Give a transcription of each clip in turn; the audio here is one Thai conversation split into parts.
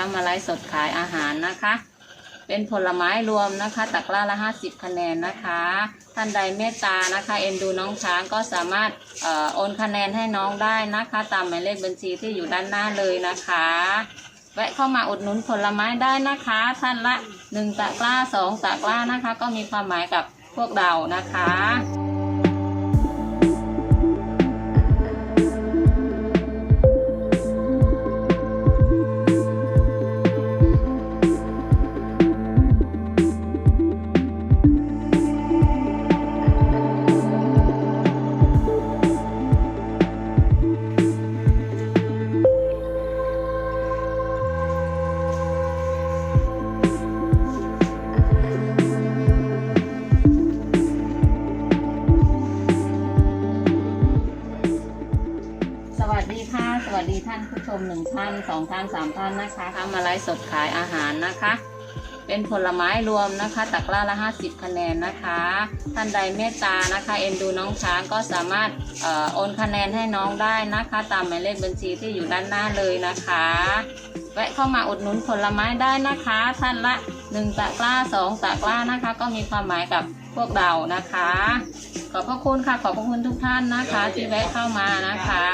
ทำมาไลฟ์สดขายอาหารนะคะ เป็นผลไม้รวมนะคะ ตักล่าละห้าสิบคะแนนนะคะ ท่านใดเมตตานะคะ เอ็นดูน้องช้างก็สามารถออโอนคะแนนให้น้องได้นะคะ ตามหมายเลขบัญชีที่อยู่ด้านหน้าเลยนะคะ แวะเข้ามาอุดหนุนผลไม้ได้นะคะ ท่านละหนึ่งตะกร้าสองตะกร้านะคะ ก็มีความหมายกับพวกเรานะคะานผู้ชมหนึ่งท่านสองท่านสามท่านนะคะทำมาไลฟ์สดขายอาหารนะคะ เป็นผลไม้รวมนะคะ ตักล่าละห้าสิบคะแนนนะคะ ท่านใดเมตตานะคะ เอ็นดูน้องช้างก็สามารถออโอนคะแนนให้น้องได้นะคะ ตามหมายเลขบัญชีที่อยู่ด้านหน้าเลยนะคะแวะเข้ามาอุดหนุนผลไม้ได้นะคะ ท่านละหนึ่งตะกร้าสองตะกร้านะคะ ก็มีความหมายกับพวกเรานะคะ ขอบพระคุณค่ะขอบพระคุณทุกท่านนะคะ ที่แวะเข้ามานะคะ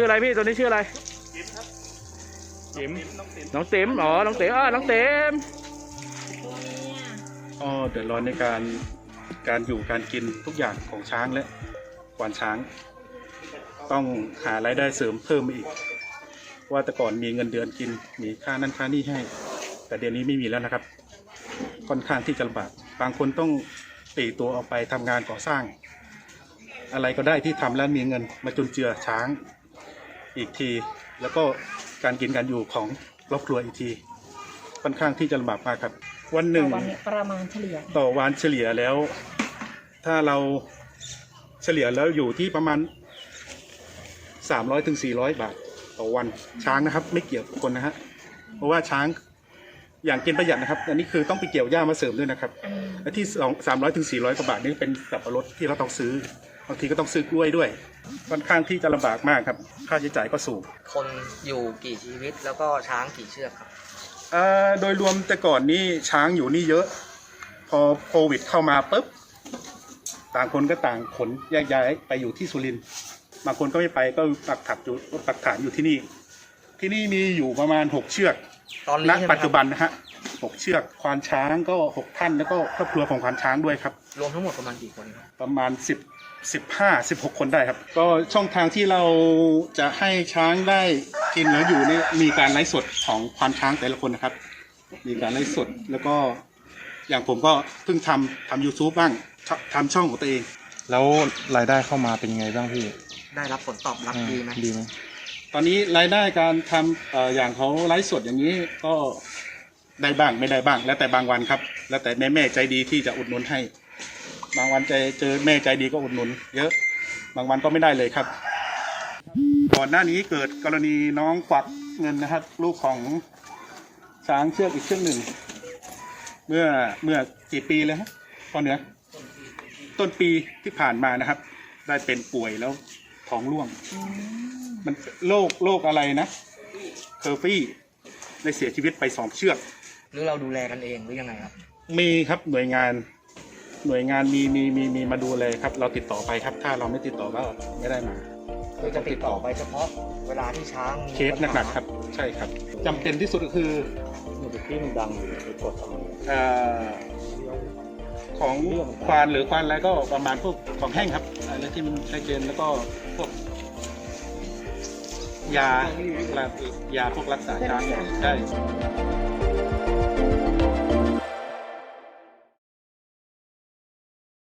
ชื่ออะไรพี่ตัวนี้ชื่ออะไรจิ๋มน้องติ๋มอ๋อน้องติ๋มอ่าน้องติ๋มอ๋อเดือดร้อนในการการอยู่การกินทุกอย่างของช้างและควานช้าง ต้องหารายได้เสริมเพิ่มมาอีก ว่าแต่ก่อนมีเงินเดือนกินมีค่านั่นค่านี่ให้ แต่เดี๋ยวนี้ไม่มีแล้วนะครับ ค่อนข้างที่จะลำบากบางคนต้องปลีกตัวออกไปทำงานก่อสร้าง อะไรก็ได้ที่ทำแล้วมีเงินมาจุนเจือช้าง อีกที แล้วก็การกินการอยู่ของครอบครัวอีกที ค่อนข้างที่จะลำบากมากครับ วันหนึ่งวันนี้ประมาณเฉลี่ยต่อวันเฉลี่ยแล้ว ถ้าเราเฉลี่ยแล้วอยู่ที่ประมาณ 300ถึง400 บาทต่อวันช้างนะครับ ไม่เกี่ยวกับคนนะฮะเพราะว่าช้างอย่างกินประหยัดนะครับ อันนี้คือต้องไปเกี่ยวหญ้ามาเสริมด้วยนะครับและที่สองสามร้อยถึงสี่ร้อยกว่าบาทนี่เป็นสับปะรดที่เราต้องซื้อบางทีก็ต้องซื้อกล้วยด้วย ค่อนข้างที่จะลำบากมากครับ ค่าใช้จ่ายก็สูงคนอยู่กี่ชีวิตแล้วก็ช้างกี่เชือกครับ เอ่อโดยรวมแต่ก่อนนี่ช้างอยู่นี่เยอะ พอโควิดเข้ามาปุ๊บ ต่างคนก็ต่างขนแยกย้ายไปอยู่ที่สุรินทร์บางคนก็ไม่ไปก็ปักถักอยู่ปักฐานอยู่ที่นี่ ที่นี่มีอยู่ประมาณหกเชือกตอนณนี้ใช่ไหมปัจจุคบัรับนนะฮะหกเชือกควานช้างก็หกท่านแล้วก็ครอบครัวของควานช้างด้วยครับ รวมทั้งหมดประมาณกี่คนครับประมาณสิบ สิบห้าสิบหกคนได้ครับ ก็ช่องทางที่เราจะให้ช้างได้กินแล้วอยู่นี่มีการไลฟ์สดของควานช้างแต่ละคนนะครับ มีการไลฟ์สดแล้วก็อย่างผมก็เพิ่งทำทำ YouTube บ้างททำช่องของตัวเอง แล้วรายได้เข้ามาเป็นยังไงบ้างพี่ได้รับผลตอบรับดีไหมดีไหมตอนนี้รายได้การทำเอ่ออย่างเขาไลฟ์สดอย่างนี้ก็ได้บ้างไม่ได้บ้าง แล้วแต่บางวันครับ แล้วแต่แม่แม่ๆใจดีที่จะอุดหนุนให้ บางวันใจเจอแม่ใจดีก็อุดหนุน เยอะ บางวันก็ไม่ได้เลยครับ ก่อนหน้านี้เกิดกรณีน้องกวักเงินนะครับ ลูกของช้างเชือกอีกเชือกหนึ่ง เมื่อเมื่อกี่ปีเลยฮะตอนเหนือต้นปีที่ผ่านมานะครับ ได้เป็นป่วยแล้วท้องร่วง มันโรคโรคอะไรนะเคอร์ฟี่ได้เสียชีวิตไปสองเชือก หรือเราดูแลกันเองหรือยังไงครับ มีครับหน่วยงาน หน่วยงานมีมีมีมีมาดูเลยครับ เราติดต่อไปครับ ถ้าเราไม่ติดต่อก็ไม่ได้มาเราจะติดต่อไปเฉพาะเวลาที่ช้างมีเคสหนักๆครับ ใช่ครับจำเป็นที่สุดก็คือที่มันดังของควานหรือควานอะไรก็ประมาณพวกของแห้งครับอะไรที่มันใช้เจนแล้วก็พวกยายาพวกรักษาช้างใช่